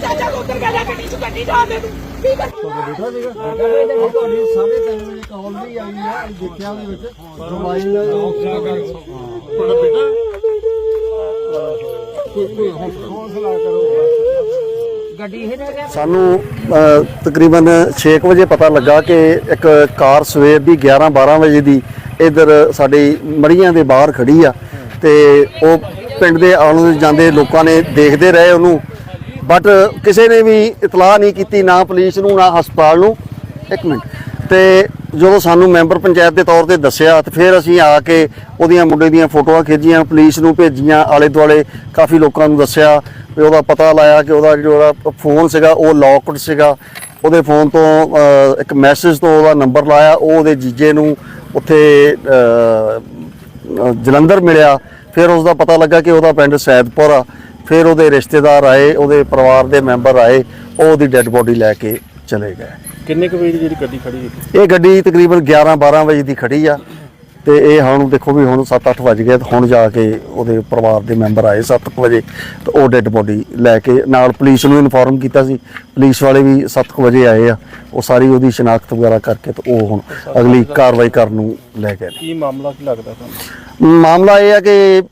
ਚਾਚਾ ਉੱਤਰ ਗਿਆ ਗੱਡੀ ਚ ਗੱਡੀ ਜਾ ਦੇ ਤੂੰ। ਕੀ ਕਰ ਤੁਹਾਡੀ ਸਾਢੇ ਤਿੰਨ ਵਜੇ ਕਾਲ ਵੀ ਆਈ ਆ ਅਸੀਂ ਦੇਖਿਆ ਉਹਦੇ ਵਿੱਚ। ਮੋਬਾਈਲ ਹੌਸਲਾ ਕਰੋ। ਸਾਨੂੰ ਤਕਰੀਬਨ 6 ਵਜੇ ਪਤਾ ਲੱਗਾ ਕਿ ਇੱਕ ਕਾਰ ਸਵੇਰ ਦੀ 11 12 ਵਜੇ ਦੀ ਇਧਰ ਸਾਡੀ ਮੜੀਆਂ ਦੇ ਬਾਹਰ ਖੜੀ ਆ ਤੇ ਉਹ ਪਿੰਡ ਦੇ ਆਉਣ ਜਾਂਦੇ ਲੋਕਾਂ ਨੇ ਦੇਖਦੇ ਰਹੇ ਉਹਨੂੰ। ਬਟ ਕਿਸੇ ਨੇ ਵੀ ਇਤਲਾਹ ਨਹੀਂ ਕੀਤੀ ਨਾ ਪੁਲਿਸ ਨੂੰ, ਨਾ ਹਸਪਤਾਲ ਨੂੰ। ਇੱਕ ਮਿੰਟ। ਤੇ ਜਦੋਂ ਸਾਨੂੰ ਮੈਂਬਰ ਪੰਚਾਇਤ ਦੇ ਤੌਰ ਤੇ ਦੱਸਿਆ, ਤੇ ਫਿਰ ਅਸੀਂ ਆ ਕੇ ਉਹਦੀਆਂ ਮੁੰਡੇ ਦੀਆਂ ਫੋਟੋਆਂ ਖਿੱਚੀਆਂ, ਪੁਲਿਸ ਨੂੰ ਭੇਜੀਆਂ ਆਲੇ ਦੁਆਲੇ ਕਾਫੀ ਲੋਕਾਂ ਨੂੰ ਦੱਸਿਆ। ਵੀ ਉਹਦਾ ਪਤਾ ਲਾਇਆ ਕਿ ਉਹਦਾ ਜਿਹੜਾ ਫੋਨ ਸੀਗਾ, ਉਹ ਲੌਕਡ ਸੀਗਾ। ਉਹਦੇ ਫੋਨ ਤੋਂ ਇੱਕ ਮੈਸੇਜ ਤੋਂ ਉਹਦਾ ਨੰਬਰ ਲਾਇਆ। ਉਹ ਉਹਦੇ ਜੀਜੇ ਨੂੰ ਉੱਥੇ ਜਲੰਧਰ ਮਿਲਿਆ। ਫਿਰ ਉਸ ਦਾ ਪਤਾ ਲੱਗਾ ਕਿ ਉਹਦਾ ਪਿੰਡ ਸੈਦਪੁਰ ਆ। ਫਿਰ ਉਹਦੇ ਰਿਸ਼ਤੇਦਾਰ ਆਏ ਉਹਦੇ ਪਰਿਵਾਰ ਦੇ ਮੈਂਬਰ ਆਏ ਉਹ ਉਹਦੀ ਡੈੱਡ ਬੋਡੀ ਲੈ ਕੇ ਚਲੇ ਗਏ। ਕਿੰਨੇ ਕੁ ਵਜੇ ਦੀ ਜਿਹੜੀ ਗੱਡੀ ਖੜੀ ਇਹ ਗੱਡੀ ਤਕਰੀਬਨ 11 12 ਵਜੇ ਦੀ ਖੜੀ ਆ। ਤੇ ਇਹ ਹੁਣ ਦੇਖੋ ਵੀ ਹੁਣ 7-8 ਵਜ ਗਏ ਹੁਣ ਜਾ ਕੇ ਉਹਦੇ ਪਰਿਵਾਰ ਦੇ ਮੈਂਬਰ ਆਏ 7 ਵਜੇ ਤੇ ਉਹ ਡੈੱਡ ਬੋਡੀ ਲੈ ਕੇ ਨਾਲ ਪੁਲਿਸ ਨੂੰ ਇਨਫੋਰਮ ਕੀਤਾ ਸੀ। ਪੁਲਿਸ ਵਾਲੇ ਵੀ 7 ਵਜੇ ਆਏ ਆ। ਉਹ ਸਾਰੀ ਉਹਦੀ ਸ਼ਨਾਖਤ ਵਗੈਰਾ ਕਰਕੇ ਤੇ ਉਹ ਹੁਣ ਅਗਲੀ ਕਾਰਵਾਈ ਕਰਨ ਨੂੰ ਲੈ ਗਏ ਕੀ ਮਾਮਲਾ ਕੀ ਲੱਗਦਾ ਤੁਹਾਨੂੰ? ਮਾਮਲਾ ਇਹ ਹੈ ਕਿ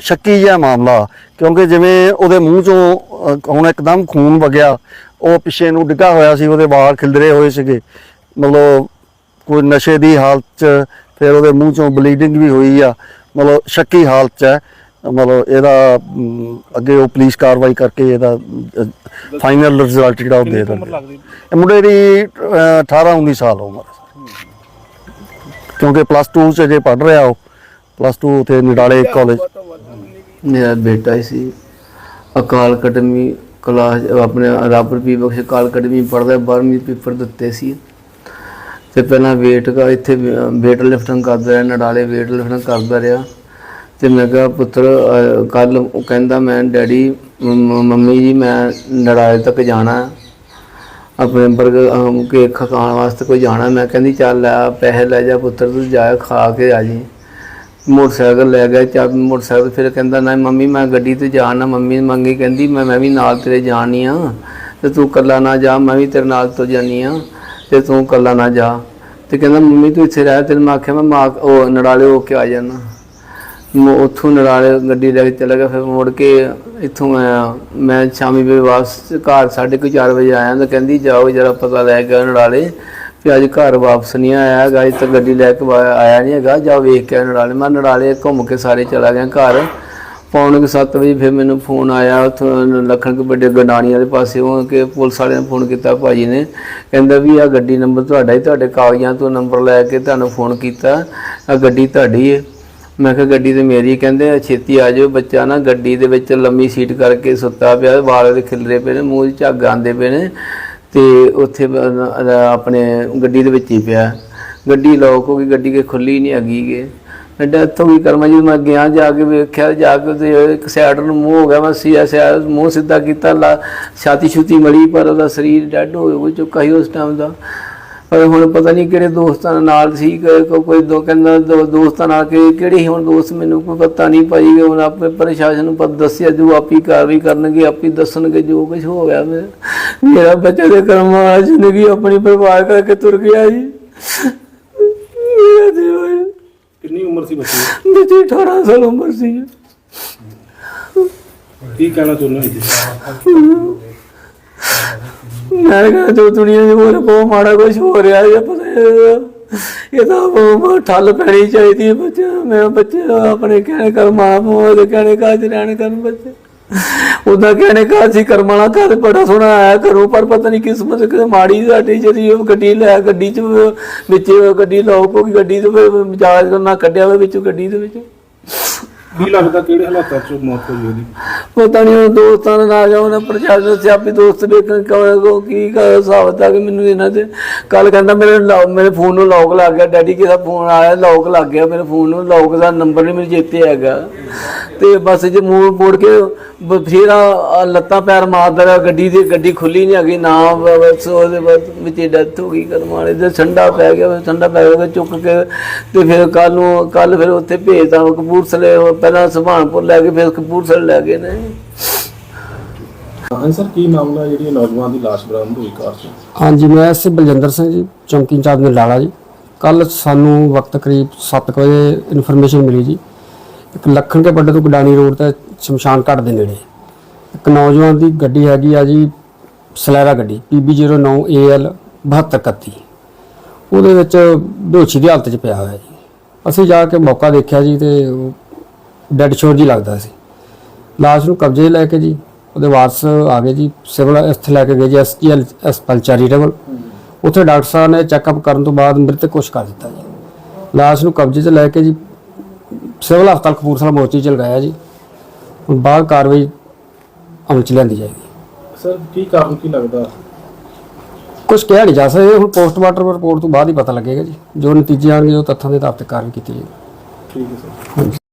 ਸ਼ੱਕੀ ਜਿਹਾ ਮਾਮਲਾ ਕਿਉਂਕਿ ਜਿਵੇਂ ਉਹਦੇ ਮੂੰਹ ਚੋਂ ਹੁਣ ਇੱਕਦਮ ਖੂਨ ਵਗਿਆ ਉਹ ਪਿੱਛੇ ਨੂੰ ਡਿੱਗਾ ਹੋਇਆ ਸੀ ਉਹਦੇ ਵਾਲ ਖਿਲਰੇ ਹੋਏ ਸੀਗੇ। ਮਤਲਬ ਕੋਈ ਨਸ਼ੇ ਦੀ ਹਾਲਤ ਚ ਫਿਰ ਉਹਦੇ ਮੂੰਹ ਚੋਂ ਬਲੀਡਿੰਗ ਵੀ ਹੋਈ ਆ। ਮਤਲਬ ਸ਼ੱਕੀ ਹਾਲਤ ਚ ਹੈ। ਮਤਲਬ ਇਹਦਾ ਅੱਗੇ ਉਹ ਪੁਲਿਸ ਕਾਰਵਾਈ ਕਰਕੇ ਇਹਦਾ ਫਾਈਨਲ ਰਿਜ਼ਲਟ ਜਿਹੜਾ ਉਹ ਦੇ ਲੱਗਦੀ ਇਹ ਮੁੰਡੇ ਦੀ 18 19 ਸਾਲ ਉਮਰ ਹੈ। ਕਿਉਂਕਿ ਪਲੱਸ 2 ਚ ਜੇ ਪੜ ਰਿਹਾ ਉਹ। ਪਲੱਸ 2 ਉਥੇ ਨਿਡਾਲੇ ਕਾਲਜ ਮੇਰਾ ਬੇਟਾ ਹੀ ਸੀ। ਅਕਾਲ ਅਕੈਡਮੀ ਕਲਾਸ ਆਪਣੇ ਰਾਬਰ ਪੀ ਬਖਸ਼ ਅਕਾਲ ਅਕੈਡਮੀ ਪੜਦਾ 12ਵੀਂ ਪੇਪਰ ਦਿੱਤੇ ਸੀ। ਤੇ ਪਹਿਲਾਂ weight ਦਾ ਇੱਥੇ weight ਲਿਫਟਿੰਗ ਕਰਦਾ ਰਿਹਾ, ਨਡਾਲੇ weight ਲਿਫਟਿੰਗ ਕਰਦਾ ਰਿਹਾ। ਤੇ ਮੈਂ ਕਿਹਾ, ਪੁੱਤਰ ਕੱਲ ਉਹ ਕਹਿੰਦਾ, ਮੈਂ ਡੈਡੀ ਮੰਮੀ ਜੀ, ਮੈਂ ਨੜਾਲੇ ਤੱਕ ਜਾਣਾ ਆਪਣੇ ਬਰਗਰ ਕੇਕ ਖਾਣ ਵਾਸਤੇ ਕੋਈ ਜਾਣਾ ਮੈਂ ਕਹਿੰਦੀ, ਚੱਲ ਲੈ ਪੈਸੇ ਲੈ ਜਾ ਪੁੱਤਰ, ਤੂੰ ਜਾ ਖਾ ਕੇ ਆ ਜੀ। ਮੋਟਰਸਾਈਕਲ ਲੈ ਗਿਆ ਚਾਬੀ ਮੋਟਰਸਾਈਕਲ ਫਿਰ ਕਹਿੰਦਾ ਨਾ ਮੰਮੀ, ਮੈਂ ਗੱਡੀ ਤੇ ਜਾਣਾ ਮੰਮੀ ਮੰਗੀ, ਕਹਿੰਦੀ, ਮੈਂ ਮੈਂ ਵੀ ਨਾਲ ਤੇਰੇ ਜਾਣੀ ਆ ਤੇ ਤੂੰ ਇਕੱਲਾ ਨਾ ਜਾ, ਮੈਂ ਵੀ ਤੇਰੇ ਨਾਲ ਤੋਂ ਜਾਨੀ ਆ। ਤੇ ਤੂੰ ਕੱਲਾ ਨਾ ਜਾ। ਤੇ ਕਹਿੰਦਾ, ਮੰਮੀ, ਤੂੰ ਇੱਥੇ ਰਹਿ ਤੈਨੂੰ ਮੈਂ ਆਖਿਆ, ਮੈਂ ਮਾਂ ਉਹ ਨੜਾਲੇ ਹੋ ਕੇ ਆ ਜਾਣਾ ਉੱਥੋਂ ਨੜਾਲੇ ਗੱਡੀ ਲੈ ਕੇ ਚਲਾ ਗਿਆ, ਫਿਰ ਮੁੜ ਕੇ ਇੱਥੋਂ ਆਇਆ ਮੈਂ ਸ਼ਾਮੀ ਵੇ ਵਾਪਸ ਘਰ ਸਾਢੇ ਕੁ ਚਾਰ ਵਜੇ ਆਇਆ, ਤਾਂ ਕਹਿੰਦੀ, ਜਾਓ, ਜਰਾ ਪਤਾ ਲੈ ਕੇ ਆਓ ਨੜਾਲੇ। ਵੀ ਅੱਜ ਘਰ ਵਾਪਸ ਨਹੀਂ ਆਇਆ ਹੈਗਾ, ਅਜੇ ਤੱਕ ਗੱਡੀ ਲੈ ਕੇ ਆਇਆ ਨਹੀਂ ਹੈਗਾ, ਜਾਓ ਵੇਖ ਕੇ ਆਓ ਨੜਾਲੇ। ਮੈਂ ਨੜਾਲੇ ਘੁੰਮ ਕੇ ਸਾਰੇ ਚਲਾ ਗਿਆ ਘਰ। ਪੌਣੇ ਕੁ ਸੱਤ ਵਜੇ ਫਿਰ ਮੈਨੂੰ ਫੋਨ ਆਇਆ ਉੱਥੋਂ ਲੱਖਣ ਕੇ ਵੱਡੇ ਗਡਾਣੀ ਵਾਲੇ ਪਾਸੇ, ਉਹ ਕਿ ਪੁਲਿਸ ਵਾਲਿਆਂ ਨੇ ਫੋਨ ਕੀਤਾ ਭਾਜੀ ਨੇ। ਕਹਿੰਦਾ ਵੀ ਆ ਗੱਡੀ ਨੰਬਰ ਤੁਹਾਡਾ ਹੀ, ਤੁਹਾਡੇ ਕਾਗਜ਼ਾਂ ਤੋਂ ਨੰਬਰ ਲੈ ਕੇ ਤੁਹਾਨੂੰ ਫੋਨ ਕੀਤਾ ਆ ਗੱਡੀ ਤੁਹਾਡੀ ਹੈ ਮੈਂ ਕਿਹਾ ਗੱਡੀ ਤੇ ਮੇਰੀ ਕਹਿੰਦੇ ਛੇਤੀ ਆ ਜਾਓ ਬੱਚਾ ਨਾ, ਗੱਡੀ ਦੇ ਵਿੱਚ ਲੰਮੀ ਸੀਟ ਕਰਕੇ ਸੁੱਤਾ ਪਿਆ, ਵਾਲ ਦੇ ਖਿਲਰੇ ਪਏ ਨੇ, ਮੂੰਹ 'ਚ ਝੱਗ ਆਉਂਦੇ ਪਏ ਨੇ ਤੇ ਉੱਥੇ ਆਪਣੇ ਗੱਡੀ ਦੇ ਵਿੱਚ ਹੀ ਪਿਆ। ਗੱਡੀ ਲੋਕ ਹੋ ਗਈ, ਗੱਡੀ ਕੇ ਖੁੱਲੀ ਨਹੀਂ ਹੈਗੀ ਗੇ। ਮੈਂ ਡੈਥ ਹੋ ਗਈ ਕਰਮਾ ਜੀ ਮੈਂ ਗਿਆ ਜਾ ਕੇ ਵੇਖਿਆ, ਜਾ ਕੇ ਤੇ ਇੱਕ ਸਾਈਡ ਨੂੰ ਮੂੰਹ ਹੋ ਗਿਆ, ਮੈਂ ਸੀ ਸਾਈਡ ਮੂੰਹ ਸਿੱਧਾ ਕੀਤਾ, ਲਾ ਛਾਤੀ ਛੁਤੀ ਮਲੀ ਪਰ ਉਹਦਾ ਸਰੀਰ ਡੈਡ ਹੋ ਹੋ ਚੁੱਕਾ ਸੀ ਉਸ ਟਾਈਮ ਦਾ। ਪਰ ਹੁਣ ਪਤਾ ਨਹੀਂ ਕਿਹੜੇ ਦੋਸਤਾਂ ਨਾਲ ਸੀ, ਕੋਈ ਦੋ ਕਹਿੰਦਾ ਦੋਸਤਾਂ ਨਾਲ ਕਿ ਕਿਹੜੇ ਸੀ? ਹੁਣ ਦੋਸਤ ਮੈਨੂੰ ਕੋਈ ਪਤਾ ਨਹੀਂ, ਭਾਈ ਹੁਣ ਆਪੇ ਪ੍ਰਸ਼ਾਸਨ ਨੂੰ ਪਤਾ ਦੱਸਿਆ, ਜੋ ਆਪੀ ਕਾਰਵਾਈ ਕਰਨਗੇ, ਆਪੀ ਦੱਸਣਗੇ, ਜੋ ਕੁਝ ਹੋ ਗਿਆ। ਮੈਂ ਮੇਰਾ ਬੱਚਾ ਦੇ ਕਰਮਾਂ ਜ਼ਿੰਦਗੀ ਆਪਣੀ ਬਰਬਾਦ ਕਰਕੇ ਤੁਰ ਗਿਆ ਜੀ। ਕਿੰਨੀ ਉਮਰ ਸੀ ਬੱਚੇ ਬੱਚੇ 18 ਸਾਲ ਉਮਰ ਸੀ। ਦੀ ਕੀ ਕਹਿਣਾ ਚਾਹੁੰਦੇ ਹੋ ਮੈਂ ਕਹਿੰਦਾ ਜੋ ਦੁਨੀਆ ਦੇ ਮੋਰੇ ਬਹੁਤ ਮਾੜਾ ਕੁਝ ਹੋ ਰਿਹਾ ਹੈ ਪਤਾ ਨਹੀਂ ਇਹ ਤਾਂ ਬਹੁਤ ਠੱਲ ਪੈਣੀ ਚਾਹੀਦੀ ਹੈ ਬੱਚੇ ਮੈਂ ਬੱਚੇ ਆਪਣੇ ਕਹਿਣੇ ਕਰ ਮਾਂ ਪਿਓ ਦੇ ਕਹਿਣੇ ਕਾਜ ਰਹਿਣ ਕਰਨ ਬੱਚੇ। ਉਹਦਾ ਕਹਿਣੇ ਕਾਜ ਸੀ ਕਰਮਾਲਾ ਘਰ ਬੜਾ ਸੋਹਣਾ ਆਇਆ ਘਰੋਂ, ਪਰ ਪਤਾ ਨਹੀਂ ਕਿਸਮਤ ਕਿਤੇ ਮਾੜੀ ਸਾਡੀ ਜਿਹੜੀ ਉਹ ਗੱਡੀ ਲੈ, ਗੱਡੀ ਚ ਵਿੱਚ ਗੱਡੀ ਲੋਕ ਹੋ ਗਈ, ਗੱਡੀ ਦੇ ਮਜਾਜ ਕਰਨਾ ਕੱਢਿਆ ਹੋਇਆ ਵਿੱਚੋਂ ਗੱਡੀ ਦੇ ਵਿੱਚ। ਕੀ ਲੱਗਦਾ ਕਿਹੜੇ ਹਾਲਾਤਾਂ 'ਚ ਮੌਤ ਹੋਈ ਉਹਦੀ? ਪਤਾ ਨਹੀਂ ਉਹ ਦੋਸਤਾਂ ਦਾ ਨਾ ਗਿਆ, ਉਹਨਾਂ ਪ੍ਰਸ਼ਾਸਨ ਸਿਆਪੀ ਦੋਸਤ ਵੇਖਣ ਕਹੋ ਕੀ ਕਰ ਹਿਸਾਬ ਤੱਕ ਮੈਨੂੰ ਇਹਨਾਂ ਦੇ ਕੱਲ ਕਹਿੰਦਾ ਮੇਰੇ ਲੌ- ਮੇਰੇ ਫੋਨ ਨੂੰ ਲੌਕ ਲੱਗ ਗਿਆ, ਡੈਡੀ ਕਿਹਦਾ ਫੋਨ ਆਇਆ ਲੌਕ ਲੱਗ ਗਿਆ ਮੇਰੇ ਫੋਨ ਨੂੰ ਲੌਕ ਦਾ ਨੰਬਰ ਨਹੀਂ ਮੈਨੂੰ ਚੇਤੇ ਹੈਗਾ। ਤੇ ਬਸ ਜੇ ਮੂੰਹ ਮੋੜ ਕੇ ਫਿਰ ਬਥੇਰਾ ਲੱਤਾਂ ਪੈਰ ਮਾਰਦਾ ਰਿਹਾ, ਗੱਡੀ ਦੀ, ਗੱਡੀ ਖੁੱਲੀ ਨਹੀਂ ਹੈਗੀ, ਨਾ ਬ- ਬਸ ਉਹਦੇ ਬਸ ਵਿੱਚ ਡੈਥ ਹੋ ਗਈ, ਕਰਮ ਵਾਲੇ ਠੰਡਾ ਪੈ ਗਿਆ ਫਿਰ ਠੰਡਾ ਪੈ ਗਿਆ ਚੁੱਕ ਕੇ ਤੇ ਫਿਰ ਕੱਲ ਨੂੰ ਕੱਲ ਫਿਰ ਉੱਥੇ ਭੇਜਦਾ ਕਪੂਰਥਲੇ ਉਹ ਪਹਿਲਾਂ ਸੁਭਾਨਪੁਰ ਲੈ ਕੇ ਫਿਰ ਕਪੂਰਥਲੇ ਲੈ ਗਏ ਨੇ। ਹਾਂ ਸਰ ਕੀ ਮਾਮਲਾ ਜਿਹੜੀ ਨੌਜਵਾਨ ਦੀ ਲਾਸ਼ ਬਰਾਮਦ ਹੋਈ ਕਾਰ 'ਚ? ਹਾਂਜੀ ਮੈਂ ਐਸ ਬਲਜਿੰਦਰ ਸਿੰਘ ਜੀ ਚੌਂਕੀ ਇੰਚਾਰਜ ਨਲਾਲਾ ਜੀ। ਕੱਲ ਸਾਨੂੰ ਵਕਤ ਕਰੀਬ 7 ਵਜੇ ਇਨਫੋਰਮੇਸ਼ਨ ਮਿਲੀ ਜੀ। ਇੱਕ ਲੱਖਣ ਕੇ ਪੱਡੇ ਤੋਂ ਗਡਾਣੀ ਰੋਡ ਤੇ ਸ਼ਮਸ਼ਾਨ ਘਾਟ ਦੇ ਨੇੜੇ। ਇੱਕ ਨੌਜਵਾਨ ਦੀ ਗੱਡੀ ਹੈਗੀ ਆ ਜੀ ਸਲੈਰਾ ਗੱਡੀ PB09AL 7231 ਉਹਦੇ ਵਿੱਚ ਬੇਹੋਸ਼ੀ ਦੀ ਹਾਲਤ 'ਚ ਪਿਆ ਹੋਇਆ ਜੀ। ਅਸੀਂ ਜਾ ਕੇ ਮੌਕਾ ਦੇਖਿਆ ਜੀ ਤੇ ਡੈਡ ਸ਼ੋਰ ਜੀ ਲੱਗਦਾ ਸੀ। ਲਾਸ਼ ਨੂੰ ਕਬਜ਼ੇ ਲੈ ਕੇ ਜੀ ਉਹਦੇ ਵਾਰਸ ਆ ਗਏ ਜੀ ਸਿਵਲ ਇੱਥੇ ਲੈ ਕੇ ਗਏ ਜੀ ਐਸਜੀਐਲ ਹਸਪਤਾਲ ਚੈਰੀਟੇਬਲ। ਉੱਥੇ ਡਾਕਟਰ ਸਾਹਿਬ ਨੇ ਚੈੱਕਅਪ ਕਰਨ ਤੋਂ ਬਾਅਦ ਮ੍ਰਿਤਕ ਕੁਛ ਕਰ ਦਿੱਤਾ ਜੀ। ਲਾਸ਼ ਨੂੰ ਕਬਜ਼ੇ 'ਚ ਲੈ ਕੇ ਜੀ ਸਿਵਲ ਹਸਪਤਾਲ ਕਪੂਰਥਲਾ ਮੋਰਚੀ ਚ ਲਗਾਇਆ ਜੀ। ਹੁਣ ਬਾਅਦ ਕਾਰਵਾਈ ਅਮਲ ਚ ਲਿਆਂਦੀ ਜਾਏਗੀ। ਸਰ ਕੀ ਕਾਰਨ ਕੀ ਲੱਗਦਾ? ਕੁਝ ਕਿਹਾ ਨਹੀਂ ਜਾ ਸਕਦਾ ਇਹ ਹੁਣ ਪੋਸਟਮਾਰਟਮ ਰਿਪੋਰਟ ਤੋਂ ਬਾਅਦ ਹੀ ਪਤਾ ਲੱਗੇਗਾ ਜੀ। ਜੋ ਨਤੀਜੇ ਆਣਗੇ ਉਹ ਤੱਥਾਂ ਦੇ ਆਧਾਰ ਤੇ ਕਾਰਵਾਈ ਕੀਤੀ ਜਾਏਗੀ। ਠੀਕ ਹੈ ਸਰ।